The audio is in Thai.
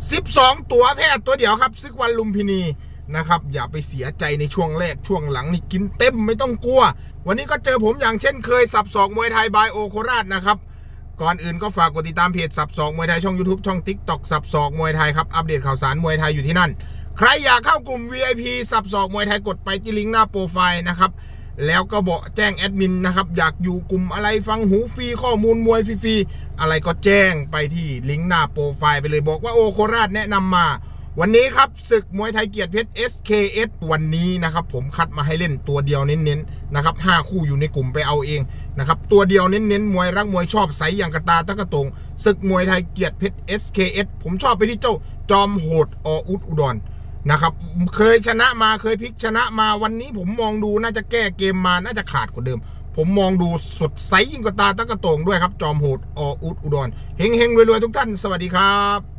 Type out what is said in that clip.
12 ตัวแพทย์ตัวเดียวครับซึกวันลุมพินีนะครับ อย่าไปเสียใจในช่วงแรกช่วงหลังนี่กินเต็มไม่ต้องกลัว วันนี้ก็เจอผมอย่างเช่นเคยสับสอกมวยไทยบายโอโคราชนะครับก่อนอื่นก็ฝากกดติดตามเพจสับสอกมวยไทยช่อง YouTube ช่อง TikTok สับสอกมวยไทยครับ อัปเดตข่าวสารมวยไทยอยู่ที่นั่น ใครอยากเข้ากลุ่ม VIP สับสอกมวยไทยกดไปที่ลิงก์หน้าโปรไฟล์นะครับ แล้วก็บอกแจ้งแอดมินนะครับ อยากอยู่กลุ่มอะไรฟังหูฟรีข้อมูลมวยฟรีๆอะไรก็แจ้งไปที่ลิงก์หน้าโปรไฟล์ไปเลยบอกว่าโอโคราชแนะนำมา วันนี้ครับศึกมวยไทยเกียรติเพชร SKS วันนี้นะครับ ผมคัดมาให้เล่นตัวเดียวเน้นๆนะครับห้าคู่อยู่ในกลุ่มไปเอาเองนะครับตัวเดียวเน้นๆมวยรักมวยชอบใสอย่างกระตาตะกระตงศึกมวยไทยเกียรติเพชร SKS ผมชอบไปที่เจ้าจอมโหดออุดอุดร นะครับ เคยชนะมาเคยพลิกชนะมาวันนี้ผมมองดูน่าจะแก้เกมมาน่าจะขาดกว่าเดิม ผมมองดูสดใสยิ่งกว่าตาตะกระโตงด้วยครับ จอมโหดออุดอุดรเฮงเฮงๆรวยๆทุกท่าน สวัสดีครับ